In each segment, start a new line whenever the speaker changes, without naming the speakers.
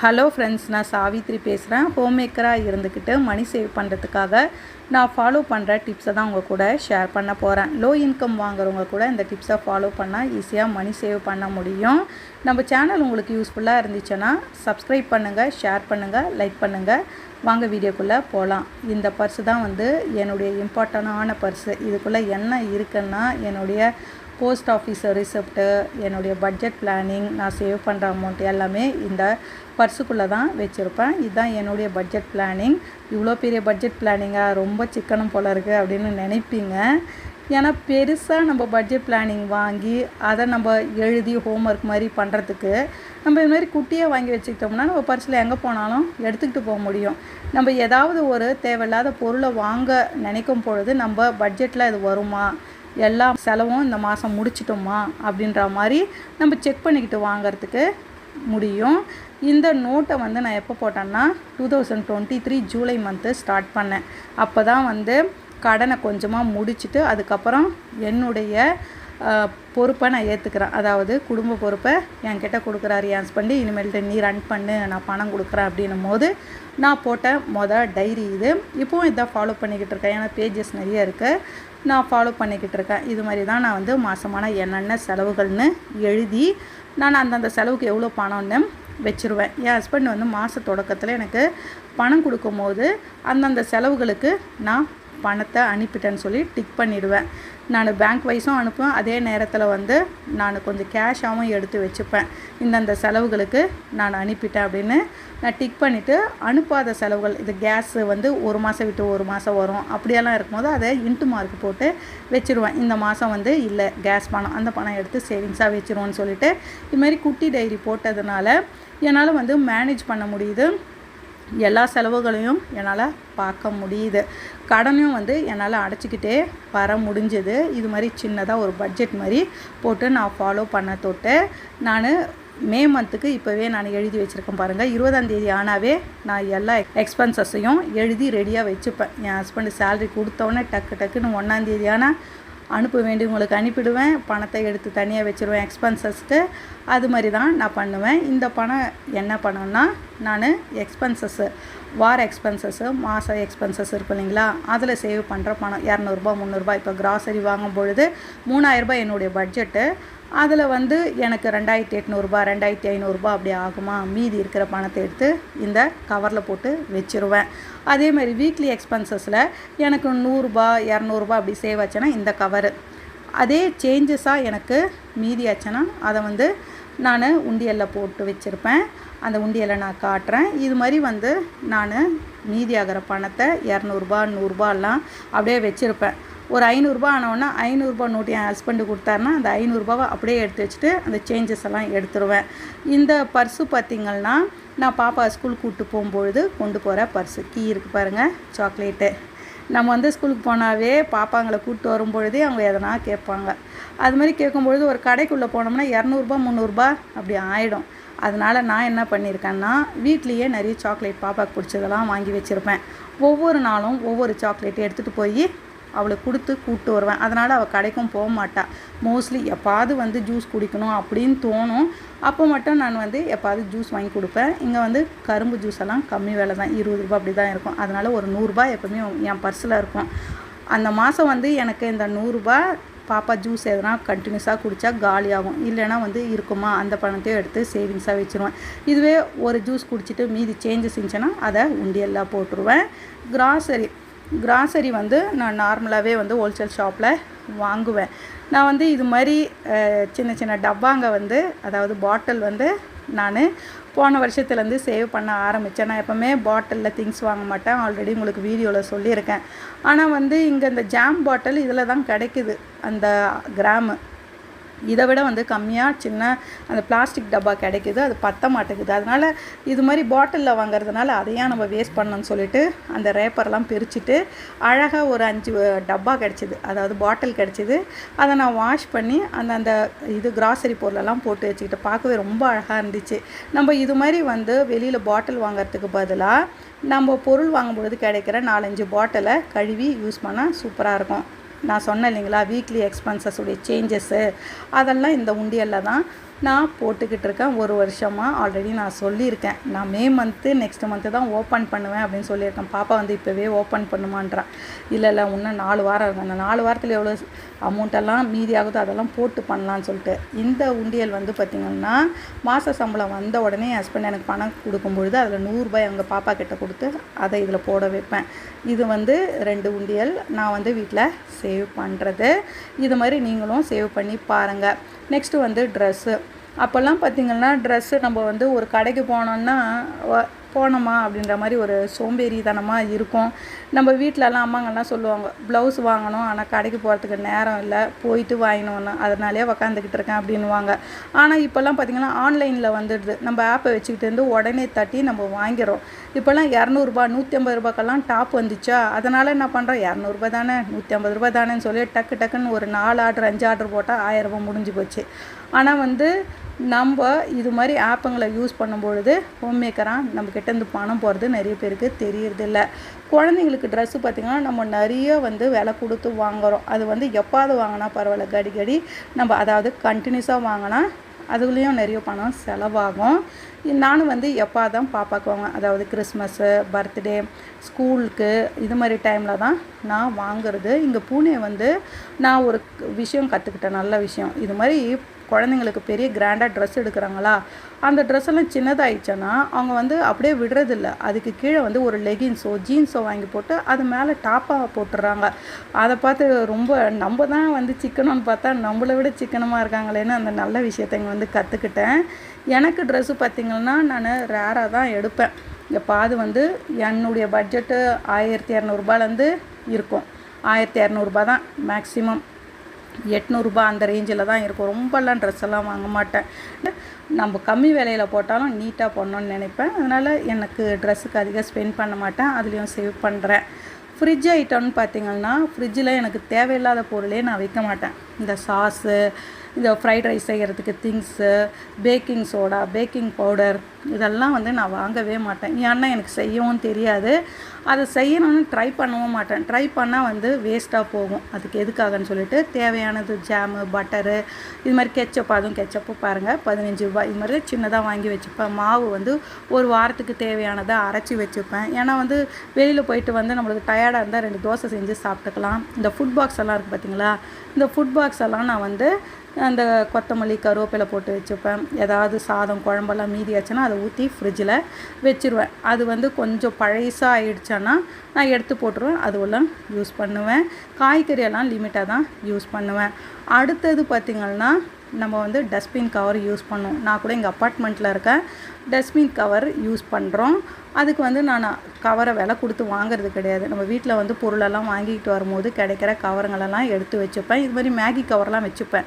Hello friends நான் சாவித்ரி பேசுகிறேன் home மேக்கராக இருந்துக்கிட்டு மணி சேவ் பண்ணுறதுக்காக நான் ஃபாலோ பண்ணுற டிப்ஸை தான் உங்கள் கூட ஷேர் பண்ண போகிறேன் லோ இன்கம் வாங்குறவங்க கூட இந்த டிப்ஸை ஃபாலோ பண்ணால் ஈஸியாக மணி சேவ் பண்ண முடியும். நம்ம சேனல் உங்களுக்கு யூஸ்ஃபுல்லாக இருந்துச்சுன்னா சப்ஸ்கிரைப் பண்ணுங்கள் ஷேர் பண்ணுங்கள் லைக் பண்ணுங்கள் வாங்க வீடியோக்குள்ளே போகலாம் இந்த பர்ஸு தான் வந்து என்னுடைய இம்பார்ட்டண்டான பர்ஸு இதுக்குள்ளே என்ன இருக்குன்னா என்னுடைய போஸ்ட் ஆஃபீஸ் ரிசிப்ட்டு என்னுடைய பட்ஜெட் பிளானிங் நான் சேவ் பண்ணுற அமௌண்ட் எல்லாமே இந்த பர்ஸுக்குள்ளே தான் வச்சுருப்பேன். இதுதான் என்னுடைய பட்ஜெட் பிளானிங் இவ்வளோ பெரிய பட்ஜெட் பிளானிங்காக ரொம்ப சிக்கனம் போல இருக்குது அப்படின்னு நினைப்பீங்க. ஏன்னா பெருசாக நம்ம பட்ஜெட் பிளானிங் வாங்கி அதை நம்ம எழுதி ஹோம்ஒர்க் மாதிரி பண்ணுறதுக்கு நம்ம இது மாதிரி குட்டியாக வாங்கி வச்சுக்கிட்டோம்னா நம்ம பர்ஸில் எங்கே போனாலும் எடுத்துக்கிட்டு போக முடியும். நம்ம ஏதாவது ஒரு தேவையில்லாத பொருளை வாங்க நினைக்கும் பொழுது நம்ம பட்ஜெட்டில் இது வருமா? எல்லா செலவும் இந்த மாதம் முடிச்சிட்டோமா அப்படின்ற மாதிரி நம்ம செக் பண்ணிக்கிட்டு வாங்கிறதுக்கு முடியும். இந்த நோட்டை வந்து நான் எப்போ போட்டேன்னா two thousand twenty three July month start பண்ணேன். அப்போ தான் வந்து கடனை கொஞ்சமாக முடிச்சுட்டு அதுக்கப்புறம் என்னுடைய பொறுப்பை நான் ஏற்றுக்கிறேன் அதாவது குடும்ப பொறுப்பை என்கிட்ட கொடுக்குறாரு என் ஹஸ்பண்டு இனிமேல்ட்டு நீ ரன் பண்ணு நான் பணம் கொடுக்குறேன் அப்படின்னும் போது நான் போட்ட மொதல் டைரி இது. இப்போவும் இதான் ஃபாலோ பண்ணிக்கிட்டு இருக்கேன். ஏன்னா பேஜஸ் நிறைய இருக்குது நான் ஃபாலோ பண்ணிக்கிட்டு இருக்கேன். இது மாதிரி தான் நான் வந்து மாதமான என்னென்ன செலவுகள்னு எழுதி நான் அந்தந்த செலவுக்கு எவ்வளோ பணம்னு வச்சுருவேன். என் ஹஸ்பண்ட் வந்து மாத தொடக்கத்தில் எனக்கு பணம் கொடுக்கும்போது அந்தந்த செலவுகளுக்கு நான் பணத்தை அனுப்பிட்டேன்னு சொல்லி டிக் பண்ணிவிடுவேன் நான் பேங்க் வைஸும் அனுப்புவேன். அதே நேரத்தில் வந்து நான் கொஞ்சம் கேஷாகவும் எடுத்து வச்சுப்பேன். இந்தந்த செலவுகளுக்கு நான் அனுப்பிட்டேன் அப்படின்னு நான் டிக் பண்ணிவிட்டு அனுப்பாத செலவுகள் இது கேஸு வந்து ஒரு மாதம் விட்டு ஒரு மாதம் வரும். அப்படியெல்லாம் இருக்கும்போது அதை இன்ட்டு மார்க் போட்டு வச்சுருவேன். இந்த மாதம் வந்து இல்லை கேஸ் பணம் அந்த பணம் எடுத்து சேவிங்ஸாக வச்சுருவோன்னு சொல்லிட்டு. இதுமாரி குட்டி டைரி போட்டதுனால என்னால் வந்து மேனேஜ் பண்ண முடியுது. எல்லா செலவுகளையும் என்னால் பார்க்க முடியுது. கடனையும் வந்து என்னால் அடைச்சிக்கிட்டே வர முடிஞ்சது. இது மாதிரி சின்னதாக ஒரு பட்ஜெட் மாதிரி போட்டு நான் ஃபாலோ பண்ண தொட்டு நான் மே மந்த்துக்கு இப்போவே நான் எழுதி வச்சுருக்கேன் பாருங்கள் இருபதாந்தேதி ஆனாவே நான் எல்லா எக்ஸ்பென்சஸையும் எழுதி ரெடியாக வச்சுப்பேன். என் ஹஸ்பண்டு சேலரி கொடுத்தோன்னே டக்கு டக்குன்னு ஒன்றாந்தேதி ஆனால் அனுப்ப வேண்டியவங்களுக்கு அனுப்பிடுவேன். பணத்தை எடுத்து தனியாக வச்சுருவேன் எக்ஸ்பென்சஸ்க்கு அது மாதிரி தான் நான் பண்ணுவேன். இந்த பணம் என்ன பணம்னா நான் எக்ஸ்பென்சஸ்ஸு வார எக்ஸ்பென்சஸ்ஸு மாத எக்ஸ்பென்சஸ் இருக்கும் இல்லைங்களா? அதில் சேவ் பண்ணுற பணம் இரநூறுபா முந்நூறுபா. இப்போ கிராசரி வாங்கும் பொழுது மூணாயிரரூபா என்னுடைய பட்ஜெட்டு அதில் வந்து எனக்கு ரெண்டாயிரத்தி எட்நூறுபா ரெண்டாயிரத்தி ஐநூறுரூபா அப்படி ஆகுமா? மீதி இருக்கிற பணத்தை எடுத்து இந்த கவரில் போட்டு வச்சுருவேன். அதே மாதிரி வீக்லி எக்ஸ்பென்சஸில் எனக்கு நூறுரூபா இரநூறுபா அப்படி சேவ் ஆச்சுன்னா இந்த கவரு அதே சேஞ்சஸாக எனக்கு மீதியாச்சுன்னா அதை வந்து நான் உண்டியலில் போட்டு வச்சுருப்பேன். அந்த உண்டியலை நான் காட்டுறேன். இது மாதிரி வந்து நான் மீதியாகிற பணத்தை இரநூறுபா நூறுரூபாலாம் அப்படியே வச்சுருப்பேன். ஒரு ஐநூறுரூபா ஆனவுடனே ஐநூறுரூபா நோட்டு என் ஹஸ்பண்டு கொடுத்தாருன்னா அந்த ஐநூறுரூபாவை அப்படியே எடுத்து வச்சுட்டு அந்த சேஞ்சஸ் எல்லாம் எடுத்துருவேன். இந்த பர்ஸு பார்த்திங்கன்னா நான் பாப்பா ஸ்கூல் கூப்பிட்டு போகும்பொழுது கொண்டு போகிற பர்ஸு கீ இருக்குது பாருங்கள் சாக்லேட்டு நம்ம வந்து ஸ்கூலுக்கு போனாவே பாப்பாங்களை கூப்பிட்டு வரும்பொழுதே அவங்க எதனா கேட்பாங்க. அது மாதிரி கேட்கும்பொழுது ஒரு கடைக்குள்ளே போனோம்னா இரநூறுபா முந்நூறுரூபா அப்படி ஆகிடும் அதனால் நான் என்ன பண்ணியிருக்கேன்னா வீட்லேயே நிறைய சாக்லேட் பாப்பாவுக்கு பிடிச்சதெல்லாம் வாங்கி வச்சுருப்பேன். ஒவ்வொரு நாளும் ஒவ்வொரு சாக்லேட் எடுத்துகிட்டு போய் அவளுக்கு கொடுத்து கூப்பிட்டு வருவேன். அதனால் அவள் கடைக்கும் போக மாட்டாள் மோஸ்ட்லி எப்பாவது வந்து ஜூஸ் குடிக்கணும் அப்படின்னு தோணும். அப்போ மட்டும் நான் வந்து எப்பாவது ஜூஸ் வாங்கி கொடுப்பேன். இங்கே வந்து கரும்பு ஜூஸ் எல்லாம் கம்மி விலை தான். இருபது ரூபா அப்படி தான் இருக்கும். அதனால் ஒரு நூறுரூபா எப்போவுமே என் பர்ஸில் இருக்கும். அந்த மாதம் வந்து எனக்கு இந்த நூறுரூபா பாப்பா ஜூஸ் எதனா கண்டினியூஸாக குடித்தா காலியாகும் இல்லைனா வந்து இருக்குமா? அந்த பணத்தையும் எடுத்து சேவிங்ஸாக வச்சுருவேன். இதுவே ஒரு ஜூஸ் குடிச்சிட்டு மீதி சேஞ்சஸ் இருந்துச்சுன்னா அதை உண்டியெல்லாம் போட்டுருவேன். கிராசரி கிராசரி வந்து நான் நார்மலாகவே வந்து ஹோல்சேல் ஷாப்பில் வாங்குவேன். நான் வந்து இது மாதிரி சின்ன சின்ன டப்பாங்க வந்து அதாவது பாட்டில் வந்து நான் போன வருஷத்துலேருந்து சேவ் பண்ண ஆரம்பித்தேன் நான் எப்போவுமே பாட்டிலில் திங்ஸ் வாங்க மாட்டேன். ஆல்ரெடி உங்களுக்கு வீடியோவில் சொல்லியிருக்கேன். ஆனால் வந்து இங்கே இந்த ஜாம் பாட்டில் இதில் தான் கிடைக்குது. அந்த கிராமு இதை விட வந்து கம்மியாக சின்ன அந்த பிளாஸ்டிக் டப்பா கிடைக்குது அது பத்த மாட்டேங்குது. அதனால் இது மாதிரி பாட்டிலில் வாங்குறதுனால அதையும் நம்ம வேஸ்ட் பண்ணணும்னு சொல்லிட்டு அந்த ரேப்பர்லாம் பிரிச்சுட்டு அழகாக ஒரு அஞ்சு டப்பா கிடச்சிது. அதாவது பாட்டில் கிடச்சிது. அதை நான் வாஷ் பண்ணி அந்த அந்த இது கிராசரி பொருளெல்லாம் போட்டு வச்சுக்கிட்டு பார்க்கவே ரொம்ப அழகாக இருந்துச்சு. நம்ம இது மாதிரி வந்து வெளியில் பாட்டில் வாங்குறதுக்கு பதிலாக நம்ம பொருள் வாங்கும்பொழுது கிடைக்கிற நாலஞ்சு பாட்டிலை கழுவி யூஸ் பண்ணால் சூப்பராக இருக்கும். நான் சொன்னேன் இல்லைங்களா வீக்லி எக்ஸ்பென்சஸ் உடைய சேஞ்சஸ்ஸு அதெல்லாம் இந்த உண்டியலில் தான் நான் போட்டுக்கிட்டு இருக்கேன். ஒரு வருஷமாக ஆல்ரெடி நான் சொல்லியிருக்கேன். நான் மே மந்த்து நெக்ஸ்ட் மந்த்து தான் ஓப்பன் பண்ணுவேன் அப்படின்னு சொல்லியிருக்கேன். பாப்பா வந்து இப்போவே ஓப்பன் பண்ணுமான்றான் இல்லை இல்லை இன்னும் நாலு வாரம் இருக்கும் அந்த நாலு வாரத்தில் எவ்வளோ அமௌண்ட்டெல்லாம் மீதி ஆகுதோ அதெல்லாம் போட்டு பண்ணலான்னு சொல்லிட்டு. இந்த உண்டியல் வந்து பார்த்திங்கன்னா மாத சம்பளம் வந்த உடனே என் ஹஸ்பண்ட் எனக்கு பணம் கொடுக்கும்பொழுது அதில் நூறுரூபாய் அவங்க பாப்பா கிட்ட கொடுத்து அதை இதில் போட வைப்பேன். இது வந்து ரெண்டு உண்டியல் நான் வந்து வீட்டில் சேவ் பண்ணுறது இது மாதிரி நீங்களும் சேவ் பண்ணி பாருங்கள் நெக்ஸ்ட்டு வந்து ட்ரெஸ்ஸு அப்போல்லாம் பார்த்திங்கன்னா ட்ரெஸ்ஸு நம்ம வந்து ஒரு கடைக்கு போனோன்னா போனோமா அப்படின்ற மாதிரி ஒரு சோம்பேறித்தனமாக இருக்கும். நம்ம வீட்டிலலாம் அம்மாங்கள்லாம் சொல்லுவாங்க ப்ளவுஸ் வாங்கணும் ஆனால் கடைக்கு போகிறதுக்கு நேரம் இல்லை போயிட்டு வாங்கினோன்னு அதனாலே உக்காந்துக்கிட்டு இருக்கேன் அப்படின்வாங்க ஆனால் இப்போல்லாம் பார்த்திங்கன்னா ஆன்லைனில் வந்துடுது. நம்ம ஆப்பை வச்சுக்கிட்டு இருந்து உடனே தட்டி நம்ம வாங்கிறோம் இப்போல்லாம் இரநூறுபா நூற்றி ஐம்பது ரூபாய்க்கெல்லாம் டாப் வந்துச்சா? அதனால் என்ன பண்ணுறோம் இரநூறுபா தானே நூற்றி ஐம்பது ரூபா தானேன்னு சொல்லி டக்கு டக்குன்னு ஒரு நாலு ஆர்டர் அஞ்சு ஆர்டர் போட்டால் ஆயிரம் ரூபாய் முடிஞ்சு போச்சு. ஆனால் வந்து நம்ம இது மாதிரி ஆப்புங்களை யூஸ் பண்ணும்பொழுது ஹோம் மேக்கராக நம்ம கிட்டேருந்து பணம் போகிறது நிறைய பேருக்கு தெரியறதில்ல குழந்தைங்களுக்கு ட்ரெஸ்ஸு பார்த்திங்கன்னா நம்ம நிறைய வந்து விலை கொடுத்து வாங்குறோம். அது வந்து எப்பாவது வாங்கினா பரவாயில்ல கடிக்கடி நம்ம அதாவது கண்டினியூஸாக வாங்கினா அதுலேயும் நிறைய பணம் செலவாகும். நானும் வந்து எப்போ தான் பாப்பாக்கு வாங்குவேன். அதாவது கிறிஸ்மஸ்ஸு பர்த்டே ஸ்கூலுக்கு இது மாதிரி டைமில் தான் நான் வாங்குறது. இங்கே பூனே வந்து நான் ஒரு விஷயம் கற்றுக்கிட்டேன் நல்ல விஷயம். இது மாதிரி குழந்தைங்களுக்கு பெரிய கிராண்டாக ட்ரெஸ் எடுக்கிறாங்களா? அந்த ட்ரெஸ் எல்லாம் சின்னதாயிடுச்சுன்னா அவங்க வந்து அப்படியே விடுறதில்ல. அதுக்கு கீழே வந்து ஒரு லெகின்ஸோ ஜீன்ஸோ வாங்கி போட்டு அது மேலே டாப்பாக போட்டுடுறாங்க அதை பார்த்து ரொம்ப நம்ம தான் வந்து சிக்கனம்னு பார்த்தா நம்மளை விட சிக்கனமாக இருக்காங்களேன்னு அந்த நல்ல விஷயத்த இங்கே வந்து கற்றுக்கிட்டேன் எனக்கு ட்ரெஸ்ஸு பார்த்திங்கன்னா நான் ரேராக தான் எடுப்பேன். எப்பாவது வந்து என்னுடைய பட்ஜெட்டு ஆயிரத்தி இரநூறுபாலேருந்து இருக்கும். ஆயிரத்தி இரநூறுபா தான் மேக்ஸிமம் எட்நூறுபா அந்த ரேஞ்சில் தான் இருக்கும். ரொம்பலாம் ட்ரெஸ் எல்லாம் வாங்க மாட்டேன். நம்ம கம்மி விலையில் போட்டாலும் நீட்டாக போடணும்னு நினைப்பேன். அதனால் எனக்கு ட்ரெஸ்ஸுக்கு அதிகம் ஸ்பெண்ட் பண்ண மாட்டேன். அதுலேயும் சேவ் பண்ணுறேன் ஃப்ரிட்ஜ் ஐட்டம்னு பார்த்தீங்கன்னா ஃப்ரிட்ஜில் எனக்கு தேவையில்லாத பொருளே நான் வைக்க மாட்டேன். இந்த சாஸு இந்த ஃப்ரைட் ரைஸ் செய்கிறதுக்கு things baking soda baking powder இதெல்லாம் வந்து நான் வாங்கவே மாட்டேன். ஏன்னா எனக்கு செய்யவும் தெரியாது. அதை செய்யணும்னு ட்ரை பண்ணவும் மாட்டேன். ட்ரை பண்ணால் வந்து வேஸ்ட்டாக போகும். அதுக்கு எதுக்காகன்னு சொல்லிட்டு தேவையானது ஜாமு பட்டரு இது மாதிரி கெச்சப் அதுவும் கெச்சப்பு பாருங்கள் பதினஞ்சு ரூபாய். இது மாதிரி சின்னதாக வாங்கி வச்சுப்பேன். மாவு வந்து ஒரு வாரத்துக்கு தேவையானதை அரைச்சி வச்சுப்பேன். ஏன்னா வந்து வெளியில் போயிட்டு வந்து நம்மளுக்கு டயர்டாக இருந்தால் ரெண்டு தோசை செஞ்சு சாப்பிட்டுக்கலாம். இந்த ஃபுட் பாக்ஸ் எல்லாம் இருக்குது பார்த்தீங்களா இந்த ஃபுட் பாக்ஸ் எல்லாம் நான் வந்து அந்த கொத்தமல்லி கருவேப்பிலை போட்டு வச்சுப்பேன். ஏதாவது சாதம் குழம்பெல்லாம் மீதி ஆச்சுன்னா அதை ஊற்றி ஃப்ரிட்ஜில் வச்சுருவேன். அது வந்து கொஞ்சம் பழசாக ஆயிடுச்சுன்னா நான் எடுத்து போட்டுருவேன். அதுவெல்லாம் யூஸ் பண்ணுவேன். காய்கறியெல்லாம் லிமிட்டாக தான் யூஸ் பண்ணுவேன். அடுத்தது பார்த்திங்கன்னா நம்ம வந்து டஸ்ட்பின் கவர் யூஸ் பண்ணுவோம் நான் கூட எங்கள் அப்பார்ட்மெண்ட்டில் இருக்கேன். டஸ்ட்பின் கவர் யூஸ் பண்ணுறோம் அதுக்கு வந்து நான் கவரை விலை கொடுத்து வாங்குறது கிடையாது. நம்ம வீட்டில் வந்து பொருளெல்லாம் வாங்கிக்கிட்டு வரும்போது கிடைக்கிற கவருங்களெல்லாம் எடுத்து வச்சுப்பேன். இது மாதிரி மேகி கவர்லாம் வச்சுப்பேன்.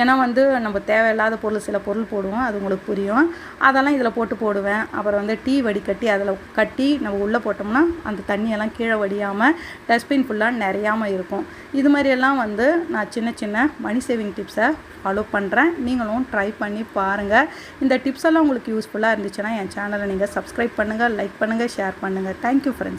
ஏன்னா வந்து நம்ம தேவையில்லாத பொருள் சில பொருள் போடுவோம். அது உங்களுக்கு புரியும். அதெல்லாம் இதில் போட்டு போடுவேன். அப்புறம் வந்து டீ வடிகட்டி அதில் கட்டி நம்ம உள்ளே போட்டோம்னா அந்த தண்ணியெல்லாம் கீழே வடியாமல் டஸ்ட்பின் ஃபுல்லாக நிறையாமல் இருக்கும். இது மாதிரியெல்லாம் வந்து நான் சின்ன சின்ன மணி சேவிங் டிப்ஸை ஃபாலோ பண்ணுறேன். நீங்களும் ட்ரை பண்ணி பாருங்கள் இந்த டிப்ஸ் எல்லாம் உங்களுக்கு யூஸ்ஃபுல்லாக இருந்துச்சுன்னா என் சேனலை நீங்கள் சப்ஸ்கிரைப் பண்ணுங்கள் லைக் பண்ணுங்கள் ஷேர் பண்ணுங்கள் தேங்க்யூ ஃப்ரெண்ட்ஸ்